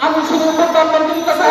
আমি শুধু প্রধানমন্ত্রীর কাছে আবেদন